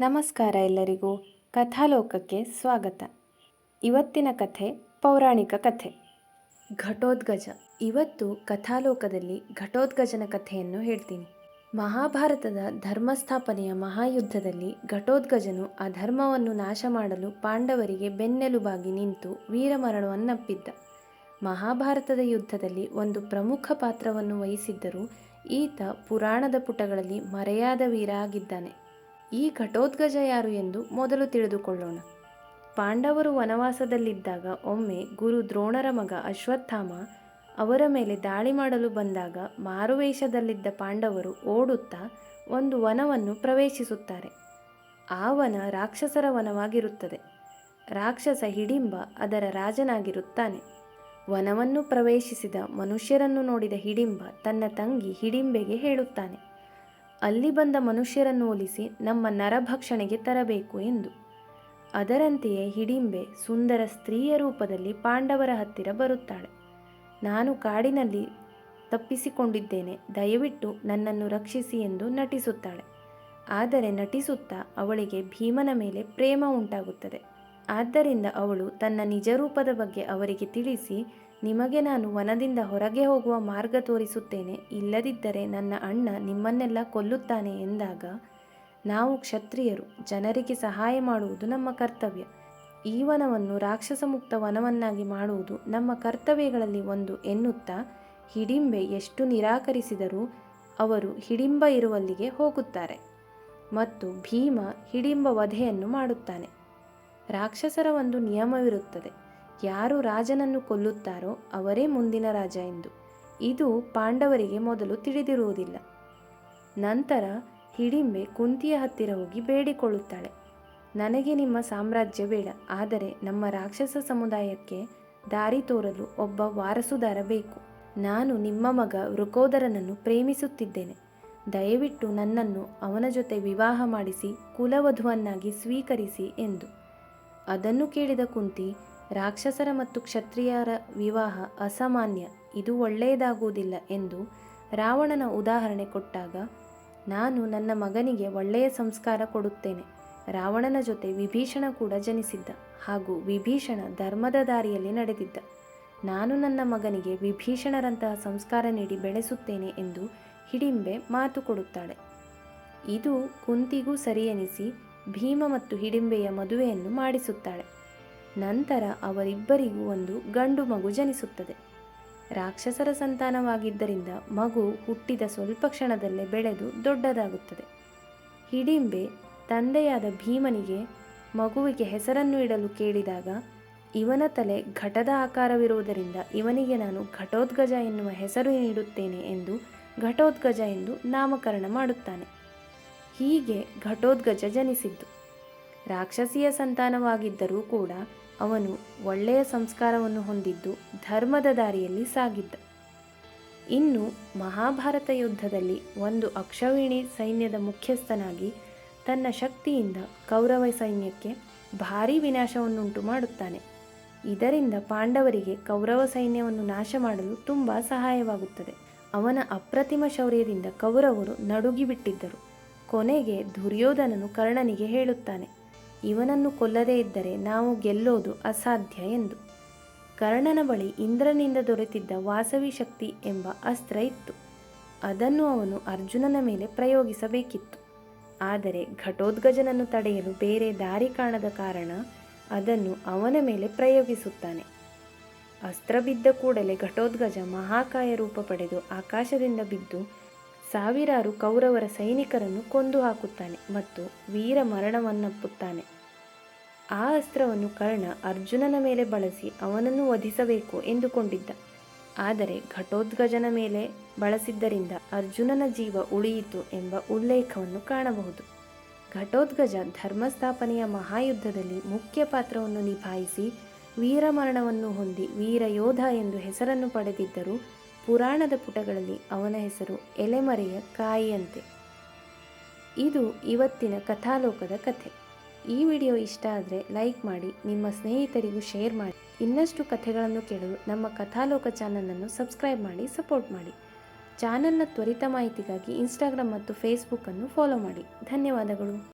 ನಮಸ್ಕಾರ ಎಲ್ಲರಿಗೂ ಕಥಾಲೋಕಕ್ಕೆ ಸ್ವಾಗತ. ಇವತ್ತಿನ ಕಥೆ ಪೌರಾಣಿಕ ಕಥೆ. ಘಟೋದ್ಗಜ. ಇವತ್ತು ಕಥಾಲೋಕದಲ್ಲಿ ಘಟೋದ್ಗಜನ ಕಥೆಯನ್ನು ಹೇಳ್ತೀನಿ. ಮಹಾಭಾರತದ ಧರ್ಮಸ್ಥಾಪನೆಯ ಮಹಾಯುದ್ಧದಲ್ಲಿ ಘಟೋದ್ಗಜನು ಅಧರ್ಮವನ್ನು ನಾಶ ಮಾಡಲು ಪಾಂಡವರಿಗೆ ಬೆನ್ನೆಲುಬಾಗಿ ನಿಂತು ವೀರಮರಣವನ್ನಪ್ಪಿದ್ದ ಮಹಾಭಾರತದ ಯುದ್ಧದಲ್ಲಿ ಒಂದು ಪ್ರಮುಖ ಪಾತ್ರವನ್ನು ವಹಿಸಿದ್ದರೂ ಈತ ಪುರಾಣದ ಪುಟಗಳಲ್ಲಿ ಮರೆಯಾದ ವೀರ ಆಗಿದ್ದಾನೆ. ಈ ಘಟೋದ್ಗಜ ಯಾರು ಎಂದು ಮೊದಲು ತಿಳಿದುಕೊಳ್ಳೋಣ. ಪಾಂಡವರು ವನವಾಸದಲ್ಲಿದ್ದಾಗ ಒಮ್ಮೆ ಗುರು ದ್ರೋಣರ ಮಗ ಅಶ್ವತ್ಥಾಮ ಅವರ ಮೇಲೆ ದಾಳಿ ಮಾಡಲು ಬಂದಾಗ ಮಾರುವೇಷದಲ್ಲಿದ್ದ ಪಾಂಡವರು ಓಡುತ್ತಾ ಒಂದು ವನವನ್ನು ಪ್ರವೇಶಿಸುತ್ತಾರೆ. ಆ ವನ ರಾಕ್ಷಸರ ವನವಾಗಿರುತ್ತದೆ. ರಾಕ್ಷಸ ಹಿಡಿಂಬ ಅದರ ರಾಜನಾಗಿರುತ್ತಾನೆ. ವನವನ್ನು ಪ್ರವೇಶಿಸಿದ ಮನುಷ್ಯರನ್ನು ನೋಡಿದ ಹಿಡಿಂಬ ತನ್ನ ತಂಗಿ ಹಿಡಿಂಬೆಗೆ ಹೇಳುತ್ತಾನೆ. ಅಲ್ಲಿ ಬಂದ ಮನುಷ್ಯರನ್ನು ಒಲಿಸಿ ನಮ್ಮ ನರಭಕ್ಷಣೆಗೆ ತರಬೇಕು ಎಂದು. ಅದರಂತೆಯೇ ಹಿಡಿಂಬೆ ಸುಂದರ ಸ್ತ್ರೀಯ ರೂಪದಲ್ಲಿ ಪಾಂಡವರ ಹತ್ತಿರ ಬರುತ್ತಾಳೆ. ನಾನು ಕಾಡಿನಲ್ಲಿ ತಪ್ಪಿಸಿಕೊಂಡಿದ್ದೇನೆ, ದಯವಿಟ್ಟು ನನ್ನನ್ನು ರಕ್ಷಿಸಿ ಎಂದು ನಟಿಸುತ್ತಾಳೆ. ಆದರೆ ನಟಿಸುತ್ತಾ ಅವಳಿಗೆ ಭೀಮನ ಮೇಲೆ ಪ್ರೇಮ ಉಂಟಾಗುತ್ತದೆ. ಆದ್ದರಿಂದ ಅವಳು ತನ್ನ ನಿಜರೂಪದ ಬಗ್ಗೆ ಅವರಿಗೆ ತಿಳಿಸಿ ನಿಮಗೆ ನಾನು ವನದಿಂದ ಹೊರಗೆ ಹೋಗುವ ಮಾರ್ಗ ತೋರಿಸುತ್ತೇನೆ. ಇಲ್ಲದಿದ್ದರೆ ನನ್ನ ಅಣ್ಣ ನಿಮ್ಮನ್ನೆಲ್ಲ ಕೊಲ್ಲುತ್ತಾನೆ ಎಂದಾಗ, ನಾವು ಕ್ಷತ್ರಿಯರು, ಜನರಿಗೆ ಸಹಾಯ ಮಾಡುವುದು ನಮ್ಮ ಕರ್ತವ್ಯ. ಈ ವನವನ್ನು ರಾಕ್ಷಸ ಮುಕ್ತ ವನವನ್ನಾಗಿ ಮಾಡುವುದು ನಮ್ಮ ಕರ್ತವ್ಯಗಳಲ್ಲಿ ಒಂದು ಎನ್ನುತ್ತಾ, ಹಿಡಿಂಬೆ ಎಷ್ಟು ನಿರಾಕರಿಸಿದರೂ ಅವರು ಹಿಡಿಂಬ ಇರುವಲ್ಲಿಗೆ ಹೋಗುತ್ತಾರೆ ಮತ್ತು ಭೀಮ ಹಿಡಿಂಬ ವಧೆಯನ್ನು ಮಾಡುತ್ತಾನೆ. ರಾಕ್ಷಸರ ಒಂದು ನಿಯಮವಿರುತ್ತದೆ. ಯಾರು ರಾಜನನ್ನು ಕೊಲ್ಲುತ್ತಾರೋ ಅವರೇ ಮುಂದಿನ ರಾಜ ಎಂದು. ಇದು ಪಾಂಡವರಿಗೆ ಮೊದಲು ತಿಳಿದಿರುವುದಿಲ್ಲ. ನಂತರ ಹಿಡಿಂಬೆ ಕುಂತಿಯ ಹತ್ತಿರ ಹೋಗಿ ಬೇಡಿಕೊಳ್ಳುತ್ತಾಳೆ. ನನಗೆ ನಿಮ್ಮ ಸಾಮ್ರಾಜ್ಯ ಬೇಡ, ಆದರೆ ನಮ್ಮ ರಾಕ್ಷಸ ಸಮುದಾಯಕ್ಕೆ ದಾರಿ ತೋರಲು ಒಬ್ಬ ವಾರಸುದಾರ ಬೇಕು. ನಾನು ನಿಮ್ಮ ಮಗ ವೃಕೋದರನನ್ನು ಪ್ರೇಮಿಸುತ್ತಿದ್ದೇನೆ. ದಯವಿಟ್ಟು ನನ್ನನ್ನು ಅವನ ಜೊತೆ ವಿವಾಹ ಮಾಡಿಸಿ ಕುಲವಧುವನ್ನಾಗಿ ಸ್ವೀಕರಿಸಿ ಎಂದು. ಅದನ್ನು ಕೇಳಿದ ಕುಂತಿ ರಾಕ್ಷಸರ ಮತ್ತು ಕ್ಷತ್ರಿಯರ ವಿವಾಹ ಅಸಾಮಾನ್ಯ. ಇದು ಒಳ್ಳೆಯದಾಗುವುದಿಲ್ಲ ಎಂದು ರಾವಣನ ಉದಾಹರಣೆ ಕೊಟ್ಟಾಗ, ನಾನು ನನ್ನ ಮಗನಿಗೆ ಒಳ್ಳೆಯ ಸಂಸ್ಕಾರ ಕೊಡುತ್ತೇನೆ. ರಾವಣನ ಜೊತೆ ವಿಭೀಷಣ ಕೂಡ ಜನಿಸಿದ್ದ ಹಾಗೂ ವಿಭೀಷಣ ಧರ್ಮದ ದಾರಿಯಲ್ಲಿ ನಡೆದಿದ್ದ. ನಾನು ನನ್ನ ಮಗನಿಗೆ ವಿಭೀಷಣರಂತಹ ಸಂಸ್ಕಾರ ನೀಡಿ ಬೆಳೆಸುತ್ತೇನೆ ಎಂದು ಹಿಡಿಂಬೆ ಮಾತು ಕೊಡುತ್ತಾಳೆ. ಇದು ಕುಂತಿಗೂ ಸರಿಯೆನಿಸಿ ಭೀಮ ಮತ್ತು ಹಿಡಿಂಬೆಯ ಮದುವೆಯನ್ನು ಮಾಡಿಸುತ್ತಾಳೆ. ನಂತರ ಅವರಿಬ್ಬರಿಗೂ ಒಂದು ಗಂಡು ಮಗು ಜನಿಸುತ್ತದೆ. ರಾಕ್ಷಸರ ಸಂತಾನವಾಗಿದ್ದರಿಂದ ಮಗು ಹುಟ್ಟಿದ ಸ್ವಲ್ಪ ಕ್ಷಣದಲ್ಲೇ ಬೆಳೆದು ದೊಡ್ಡದಾಗುತ್ತದೆ. ಹಿಡಿಂಬೆ ತಂದೆಯಾದ ಭೀಮನಿಗೆ ಮಗುವಿಗೆ ಹೆಸರನ್ನು ಇಡಲು ಕೇಳಿದಾಗ, ಇವನ ತಲೆ ಘಟದ ಆಕಾರವಿರುವುದರಿಂದ ಇವನಿಗೆ ನಾನು ಘಟೋದ್ಗಜ ಎನ್ನುವ ಹೆಸರು ನೀಡುತ್ತೇನೆ ಎಂದು ಘಟೋದ್ಗಜ ಎಂದು ನಾಮಕರಣ ಮಾಡುತ್ತಾನೆ. ಹೀಗೆ ಘಟೋದ್ಗಜ ಜನಿಸಿದ್ದು. ರಾಕ್ಷಸಿಯ ಸಂತಾನವಾಗಿದ್ದರೂ ಕೂಡ ಅವನು ಒಳ್ಳೆಯ ಸಂಸ್ಕಾರವನ್ನು ಹೊಂದಿದ್ದು ಧರ್ಮದ ದಾರಿಯಲ್ಲಿ ಸಾಗಿದ್ದ. ಇನ್ನು ಮಹಾಭಾರತ ಯುದ್ಧದಲ್ಲಿ ಒಂದು ಅಕ್ಷವಿಣಿ ಸೈನ್ಯದ ಮುಖ್ಯಸ್ಥನಾಗಿ ತನ್ನ ಶಕ್ತಿಯಿಂದ ಕೌರವ ಸೈನ್ಯಕ್ಕೆ ಭಾರೀ ವಿನಾಶವನ್ನುಂಟು ಮಾಡುತ್ತಾನೆ. ಇದರಿಂದ ಪಾಂಡವರಿಗೆ ಕೌರವ ಸೈನ್ಯವನ್ನು ನಾಶ ಮಾಡಲು ತುಂಬ ಸಹಾಯವಾಗುತ್ತದೆ. ಅವನ ಅಪ್ರತಿಮ ಶೌರ್ಯದಿಂದ ಕೌರವರು ನಡುಗಿಬಿಟ್ಟಿದ್ದರು. ಕೊನೆಗೆ ದುರ್ಯೋಧನನು ಕರ್ಣನಿಗೆ ಹೇಳುತ್ತಾನೆ ಇವನನ್ನು ಕೊಲ್ಲದೇ ಇದ್ದರೆ ನಾವು ಗೆಲ್ಲೋದು ಅಸಾಧ್ಯ ಎಂದು. ಕರ್ಣನ ಬಳಿ ಇಂದ್ರನಿಂದ ದೊರೆತಿದ್ದ ವಾಸವಿ ಶಕ್ತಿ ಎಂಬ ಅಸ್ತ್ರ ಇತ್ತು. ಅದನ್ನು ಅವನು ಅರ್ಜುನನ ಮೇಲೆ ಪ್ರಯೋಗಿಸಬೇಕಿತ್ತು. ಆದರೆ ಘಟೋದ್ಗಜನನ್ನು ತಡೆಯಲು ಬೇರೆ ದಾರಿ ಕಾಣದ ಕಾರಣ ಅದನ್ನು ಅವನ ಮೇಲೆ ಪ್ರಯೋಗಿಸುತ್ತಾನೆ. ಅಸ್ತ್ರ ಬಿದ್ದ ಕೂಡಲೇ ಘಟೋದ್ಗಜ ಮಹಾಕಾಯ ರೂಪ ಪಡೆದು ಆಕಾಶದಿಂದ ಬಿದ್ದು ಸಾವಿರಾರು ಕೌರವರ ಸೈನಿಕರನ್ನು ಕೊಂದು ಹಾಕುತ್ತಾನೆ ಮತ್ತು ವೀರ ಮರಣವನ್ನಪ್ಪುತ್ತಾನೆ. ಆ ಅಸ್ತ್ರವನ್ನು ಕರ್ಣ ಅರ್ಜುನನ ಮೇಲೆ ಬಳಸಿ ಅವನನ್ನು ವಧಿಸಬೇಕು ಎಂದುಕೊಂಡಿದ್ದ. ಆದರೆ ಘಟೋದ್ಗಜನ ಮೇಲೆ ಬಳಸಿದ್ದರಿಂದ ಅರ್ಜುನನ ಜೀವ ಉಳಿಯಿತು ಎಂಬ ಉಲ್ಲೇಖವನ್ನು ಕಾಣಬಹುದು. ಘಟೋದ್ಗಜ ಧರ್ಮಸ್ಥಾಪನೆಯ ಮಹಾಯುದ್ಧದಲ್ಲಿ ಮುಖ್ಯ ಪಾತ್ರವನ್ನು ನಿಭಾಯಿಸಿ ವೀರಮರಣವನ್ನು ಹೊಂದಿ ವೀರಯೋಧ ಎಂದು ಹೆಸರನ್ನು ಪಡೆದಿದ್ದರೂ ಪುರಾಣದ ಪುಟಗಳಲ್ಲಿ ಅವನ ಹೆಸರು ಎಲೆಮರೆಯ ಕಾಯಿಯಂತೆ. ಇದು ಇವತ್ತಿನ ಕಥಾಲೋಕದ ಕಥೆ. ಈ ವಿಡಿಯೋ ಇಷ್ಟ ಆದರೆ ಲೈಕ್ ಮಾಡಿ, ನಿಮ್ಮ ಸ್ನೇಹಿತರಿಗೂ ಶೇರ್ ಮಾಡಿ. ಇನ್ನಷ್ಟು ಕಥೆಗಳನ್ನು ಕೇಳಲು ನಮ್ಮ ಕಥಾಲೋಕ ಚಾನಲನ್ನು ಸಬ್ಸ್ಕ್ರೈಬ್ ಮಾಡಿ, ಸಪೋರ್ಟ್ ಮಾಡಿ. ಚಾನಲ್ನ ತ್ವರಿತ ಮಾಹಿತಿಗಾಗಿ ಇನ್ಸ್ಟಾಗ್ರಾಮ್ ಮತ್ತು ಫೇಸ್ಬುಕ್ಕನ್ನು ಫಾಲೋ ಮಾಡಿ. ಧನ್ಯವಾದಗಳು.